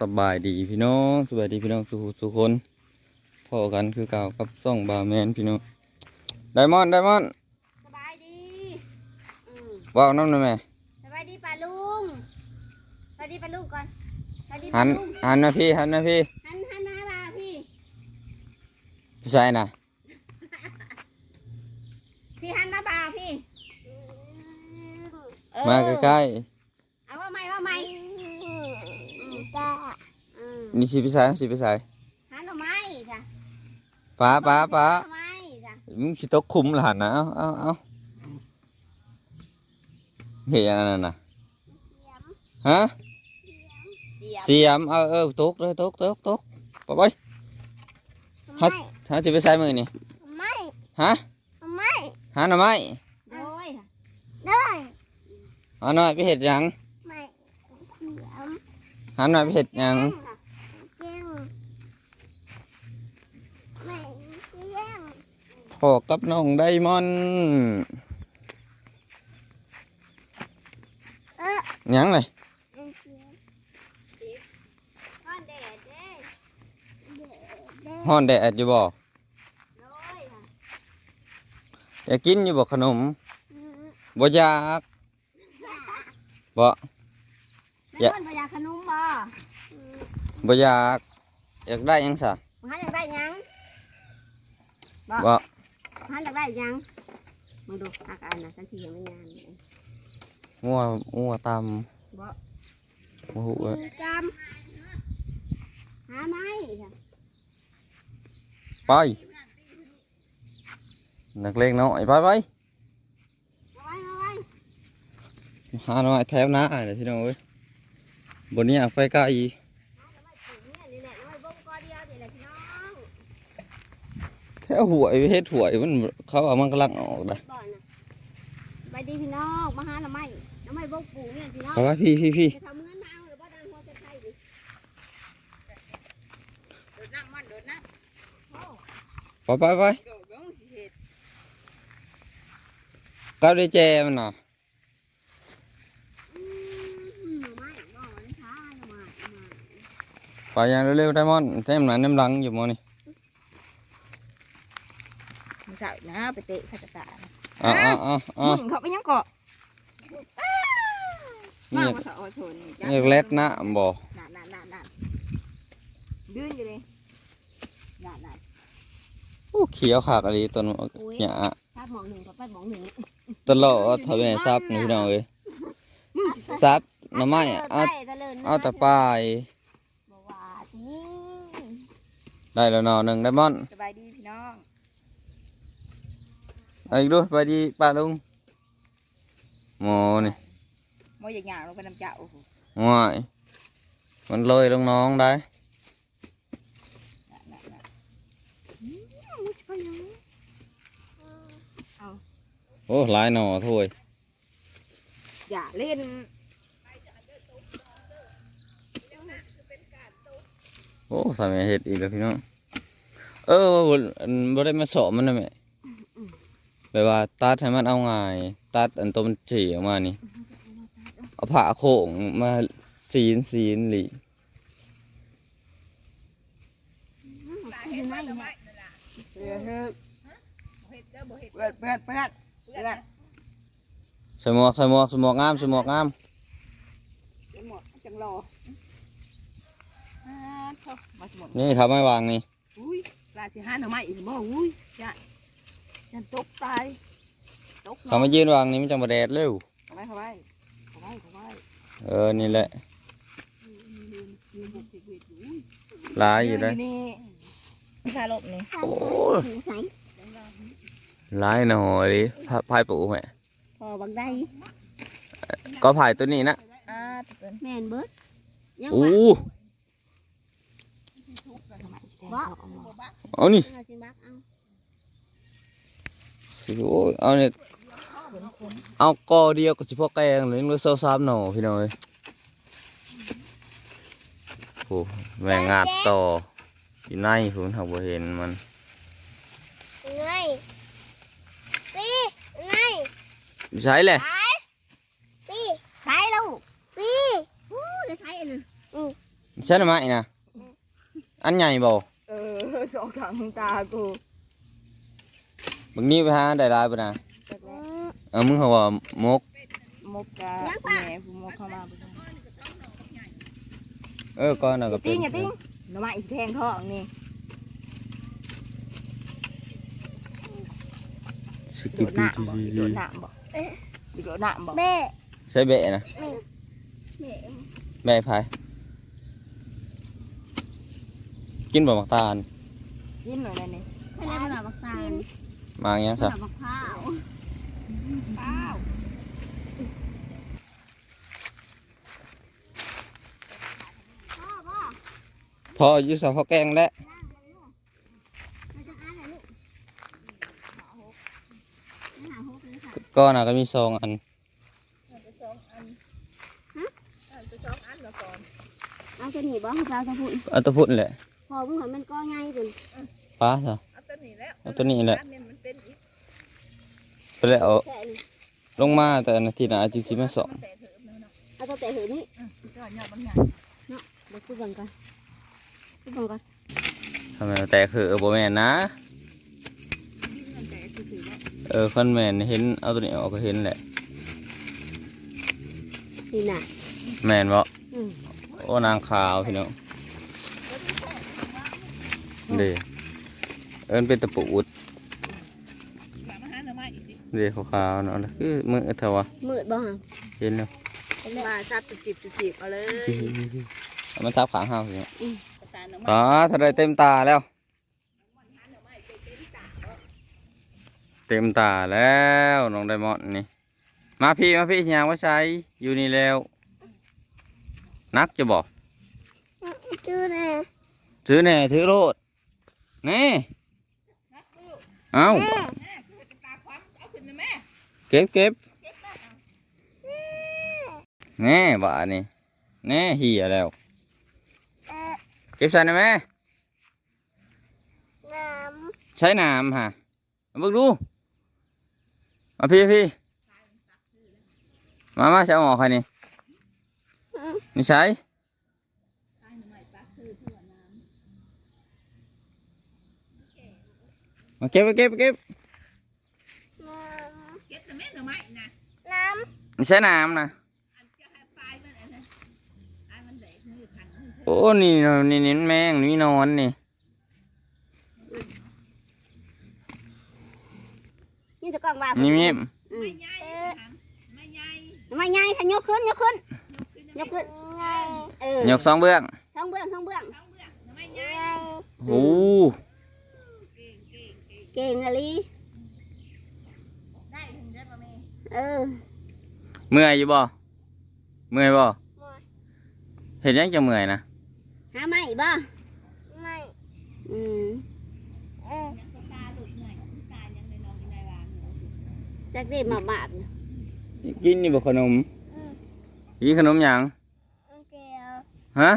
สบายดีพี่น้องสบายดีพี่น้องสุขสุขคนพอกันคือเก่ากับซ่องบาแมนพี่น้องไดมอนด์ไดมอนด์สบายดีอืมว่าวน้ำหน่อยไหมสบายดีป้าลุงสบายดีป้าลุงก่อนสบายดีหัป้านลุงหันนะพี่หันนะพี่หันหันมาบ่าพี่พี่ชายนะพี่หันมาบ่าพี่เออมาใกล้ เอาว่าไม่ว่าไม่จ้าอืม ๆ นี่สิพี่ชายสิพี่ชายหันเอาไม่จ้ะป้าป้าป้าหันเอาไม่จ้ะมึงสิตกคุมหลานนะเอาเอาเอาเฮียอันนั่นน่ะฮะเสียมเสียมเอาเออตกเลยตกตกตกไปไปฮัทฮัทจะไปใส่มือนี่ไม่ฮะไม่หาหน่อไม้โดยได้เอาหน่อยไปเห็ดหยังไม่เสียมหาหน่อยไปเห็ดหยัง เสียมไม่เสียม พอกับน้องไดมอนด์เออหยังเลยฮ้อนแดดเด้ฮ้อนแดดอยู่บ่โดยค่ะอยากกินอยู่บ่ขนมบ่อยากบ่แม่คนบ่อยากขนมบ่บ่อยากอยากได้หยังซะมึงหาอยากได้หยังบ่ หาอยากได้หยังมึงดูอาการน่ะฉันสิยังไม่งานเลยงัวงัวตามบ่บ่ฮู้เอ้ยจำหาไม้ค่ะไปนักเลงน้อยไปไปเอาไว้เอาไว้หาหน่อยแถวหน้าเด้อพี่น้องเอ้ยบ่นี้อยากไปไกลเอาไว้ปลูกเนี่ยนี่แหละเอาไว้บ่งกอเดียวนี่แหละพี่น้อง แถวหวยเฮ็ดหวยมันเขาว่ามันกำลังออกได้บ่อนะไปดีพี่น้องมาหาหน่อไม้หน่อไม้บ่งปลูกเนี่ยพี่น้องไปไปพี่พี่พี่จะทำเงินมาเอาหรือบ่ดังหัวจะใช่ดิโดดน้ำมันโดดน้ไปไปไปำโดดบ้องสิเห็ดก้าวได้แจมันน่ะอืมหน่อไม้บ่นะคะหน่อไม้หน่อไม้ไปอย่างเร็วๆไดมอนด์แถมหน้าน้ำหลังอยู่หมอนี่ มึงใส่นะไปเตะขาจะตายอะอะอะอะมึงเขาไปยังเกาะมานี่าสะออชนนี่เล็ดนะบ่ดื้ออยู่เลยน่ะน่ะโอ้เขียวขากอะไรต้นหญ้าถ้าหมองหนึ่งก็ไปหมองหนึ่งตลอดทำไมซับหนี่พี่น้องเอ้ยซับหน่อไม้อะเอาเอาแต่ป้ายได้แล้วนาะหนึ่งไดมอนสบายดีพี่น้อง เอาอีกด้วยไปดีป้าลุงหมอนี่มออยากหยาลงไปน้ำเจ้าโอ้โหง่ายมันเลยลงน้องได้น่ะน่ะน่ะอืมมึงสิไปยังโอ้หลายหน่อถ้วย อย่าเล่นโอ้ทำไมเห็ดอีกแล้วพี่น้อง เออบ่อันบ่ได้มาสอบมันนะแม่ แบบว่าตัดให้มันเอาง่าย ตัดอันตัวมันฉี่ออกมานี่ เอาผ้าโค้งมาซีนซีนหรี่เนี่ยเปิดเปิดเปิดเปิดเปิดใส่หมวกใส่หมวกใส่หมวกงามใส่หมวกงามเดี๋ยวหมดจังรออ่ามนี่ทำให้วางนี่อุ้ยปลาสิห้าหน่อไม้อีกบ่อุ้ยจ้ะ จะตกตายตกเขามายืนวางนี่มันจังบ่แดดเร็วเข้าไปเข้าไปเข้าไปเข้าไปเออนี่แหละยืนหกสิบเวทอยู่อุ้ยหลายอยู่ได้นี่คาลบนี่โอ้หูใสหลายหน่อดิพาพายปูแม่พอบักได้ก็พายตัวนี้นะอ่าเป็นแม่นเบิดยังโอ้ว่าบ่เอานี่เอา สิบักเอาโอ้ยเอาเนี่ยเอากอเดียวก็สิพอแกงเลยมันเซาซ้ำหน่อพี่น้อยโอ้แม่งาดต่ออยู่ในผมหาบ่เห็นมันไงปีไงใช่แหละขายปีขายแล้วปีอู้ได้ขายอันนึงใช่หรือไม่นะอันใหญ่บ่เออสองข้างตากู บางนี้ไปหาได้หลายบ่นะจักแล้วเออมึงเขาว่ามก มกกะแม่ผู้มกเข้ามาบ่ได้เออก้อนน่ะก็เป็นติ้งอย่าติ้งหน่อไม้อีกแทงท้องนี่สกิโดปดน้ำบ่โดดน้ำบ่โดดน้ำบ่แม่ใส่เบะนะแม่แม่แบะพายกินบ่มักตาลกินหน่อยนั่นนี่ไม่ได้มาหน่อบักตาล มาอย่างเงี้ยหครับน่อบักพร้าวอ้าวพ่อพ่อพออยู่สะพอแกงแล้วเราจะอ่านอะไรลูกหาหกเลยค่ะก้อนน่ะก็มีซองอันเอาตัวนี้บ่ให้เราจะพูดเอาตัวพุ่นแหละพอมึงเห็นมันก็ง่ายจนป้าเหรอเอาตัวนี้แล้วเอาตัวนี้แหละ มันเป็นอีก ไป แล้วเอาแค่นี้ลงมาแต่นาทีน่ะอาจสิมาสองแต่เถอะเนาะเอาตัวแต่หือนี่ก็ยอดบางอย่างเดี๋ยวพูดบังกันพูดบังกันทำไมแต่คือเออบ่แม่นนะมันแต่คือถือว่าเออคนแม่นเห็นเอาตัวนี้ออกก็เห็นแหละ นี่น่ะแม่นบ่อืมโอ้นางขาวพี่น้องเด้เอิ้นเป็นตะปูด หามาหาหน่อ ไม้อีกสิเด้ขาวๆเนาะแล้วคือมือเท่าวะมืดบ่ฮะเห็นแล้วมาซับจิบจิบเอาเลยเอามันทับขางห้าวพี่น้องตาหน่อไม้อ๋อถ้าได้เต็มตาแล้ว เต็มตาแล้วน้องไดมอนด์นี่มาพี่มาพี่ยางว่าใช้อยู่นี่แล้ว นักจะบอกชื่อแน่ถือแน่ถือโลดนี่เอาตาความเอาขึ้นนะแม่ เก็บเก็บแน่บ่านี่แน่เหียแล้ว เก็บใส่หน่อยไหมน้ใช้น้ำฮะมาเบิ่งดูมาพี่พี่มามาใช้หมอใครนี่นี่ใช้มาเก็บมาเก็บมาเก็บ เด็กมือพันโอ้นี่นี่นี่แมงนี่นอนนี่ำนี่จะกล้องว่านี่นี่มีอืมไม่ใหญ่ไม่ใหญ่ไม่ใหญ่ถ้ายกขึ้นยกขึ้นยกขึ้นเออยกสองเบื้องสองเบื้องสองเบื้องสองเบื้องไม่ใหญ่โอ้เก่งอะลีได้ถึงได้ป่ะแม่เออ เมื่อยอยู่บ่เมื่อยบ่เห็นยังจะเมื่อยนะหาไม่บ่ไม่อืมยังตาหลุดหน่อยตายังในนอนในวางจักได้มาบาบกินนี่บ่ขนมกินขนมหยังเจียวฮะ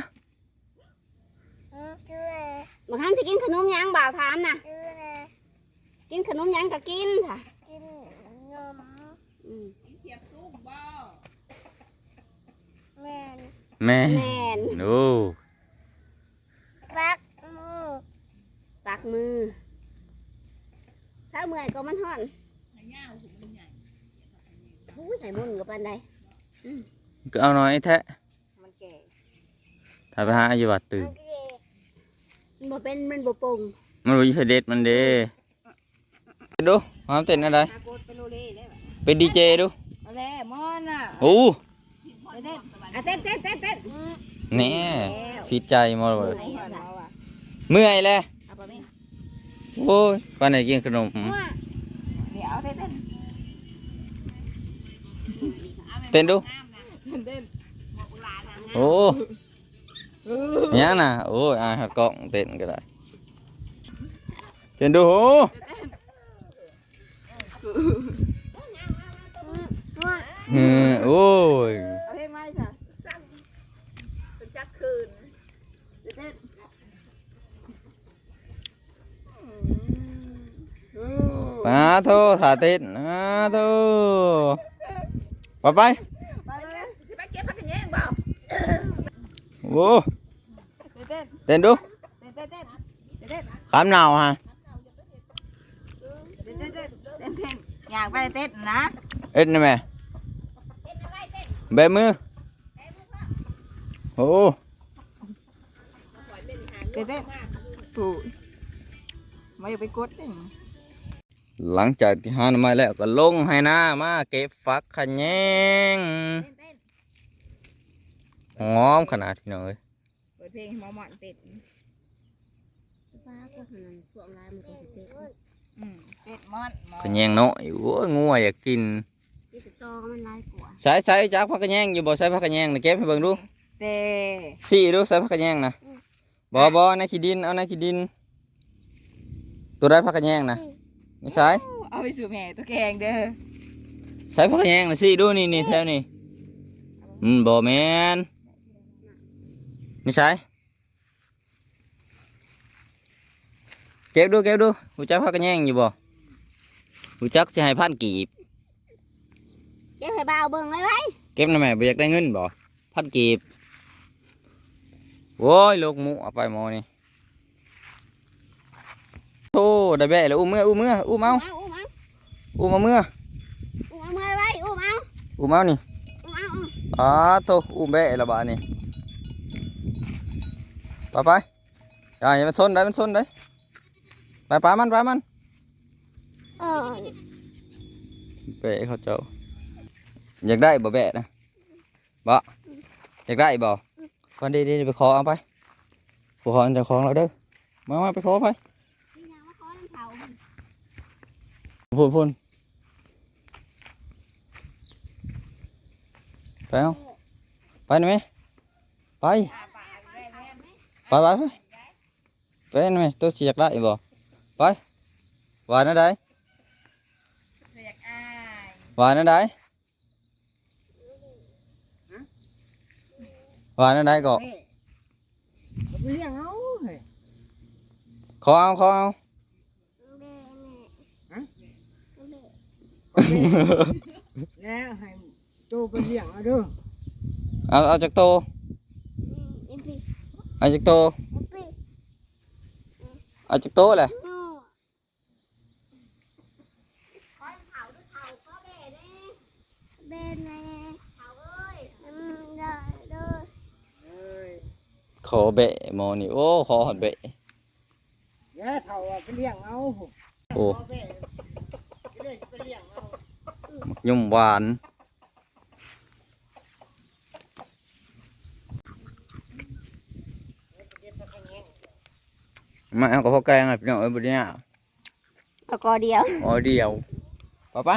ชื่อบางครั้งจะกินขนมหยังบ่าวถามนะกินขนมหยังก็กินค่ะ กินนม อืม กินเทียบตุ้มบ่ แม่นแม่แม่นโอ้ปักมือปักมือเช้าเมื่อยก็มันห่อนให้ย่าหูมันใหญ่ทุยไข่มุนกับปันใดก็เอาน้อยแท้มันแก่ถ้าไปหาอยู่วัดตื่น มันบ่เป็นมันบ่ปรุงมันบ่อยู่เด็ดมันเด้ดูความเต้นอะไรตาโกดไปโรเล่ได้ป่ะเป็นดีเจดู เอาแล้วมอนอะ โอ้ไป เล่นอะเต้นเต้นเต้นเต้นแน่ผิดใจมอเลยเอาอะเมื่อยแล้วเอาไปแม่โอ้ยปานไหนกินขนมเดี๋ยวเอาเต้นเต้นเต้นดูเต้นโอ้ยังน่ะโอ้ยอายหักกล้องเต้นก็ได้เต้นดูโหเออโอ้ย ปาโทถ่าเต้นอาโทไปไปไปเลยสิไปเก็บผักกระเยงเปล่าโอ้เต้นดูเต้นเต้นเต้นเต้นขามหนาวฮะเต้นเต้นเต้นเต้นเต้นอยากไปเต้นนะเอ็ดนะแม่แบมือโอ้เต้นเต้นถูกไม่ไปกดเต้น หลังจากที่หาหน่อไม้แล้วก็ลงให้หน้ามาเก็บฟักขะแยงเต้นหอมขนาดพี่น้องเอ้ยเปิดเพลงหมอหมอนเต้นฟ้าก็หันสวมลายมันก็สิเตะอืมเต้นมอนหมอขะแยงเนาะโอ้ยงัวอยากกินที่ตอมันลายกว่าใส่ใส่จักพักขะแยงอยู่บ่ใส่พักขะแยงนะเก็บให้เบิ่งดูเต้สี่ดูใส่พักขะแยงนะบ่บ่ในขี้ดินเอาในขี้ดิน ตัวได้พักขะแยงนะ นี่ใส่เอาไปสู่แม่ตัวแกงเด้อใส่พักขะแยงนะสี่ดูนี่นี่แถวนี่อืมบ่แม่นนี่ใส่เก็บดูเก็บดูหูจักพักขะแยงอยู่บ่หูจักสิให้พันกีบเจ้าให้บ่าวเบิ่งไว้ไว้เก็บนะแม่บ่อยากได้เงินบ่พันกีบโว้ยลูกหมูเอาไปหมอนี่โธ่ ได้แบะแล้วอุ้มเมื่ออุ้มเมื่ออุ้มเอาอุ้มเอาอุ้มเอาเมื่ออุ้มเอามือไว้อุ้มเอาอุ้มเอานี่อุ้มเอาอุ้มอ๋อโธ่อุ้มแบะและบาดนี่ไปไปอย่าอย่ามันซนได้มันซนได้ไปปามันปามันเออแบะเขาเจ้าอยากได้บ่แบะนะบ่อยากได้บ่วันดีดีๆไปขอเอาไปไปขอเจ้าของเราเด้อมามาไปขอไป นี่ยังมาขอน้ำเผา พูนพูนไปเอาไปหน่อยไหมไปไปไปไปไปหน่อยไหมตัวเสียกได้บ่ไปหวานอะไรอยากอายหวานอะไรหวานอะไรก็เลี้ยงเอาเฮ้ยขอเอาขอเอา แม่แม่ แล้วให้ตู้ไปเลี้ยงเอาเด้อเอาเอาจากโตเอ็มพีเอาจากโตเอ็มพีเอาจากโตแหละโน่ขอน้ำเผาด้วยเผาขอแม่เด้แม่แม่เผาเอ้ยอืมได้เด้อเอ้ยขอเบะหมอนี่โอ้ขอหอดเบะเดี๋ยวเฒ่าเอาไปเลี้ยงเอาโอ้ เอาไปเลี้ยงไปเลี้ยงเอามักยุ่มหวานมาเอากับพ่อแกงอะพี่น้องเอ้ยบุญเนี่ยเอากอเดียวอ๋อเดียวป้าป้า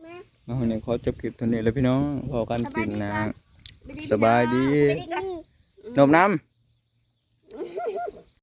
แม่เอาเนี่ยขอจบคลิปเท่านี้แล้วพี่น้องพอกันกินนะดีสบายดีสบายดีนมน้ำ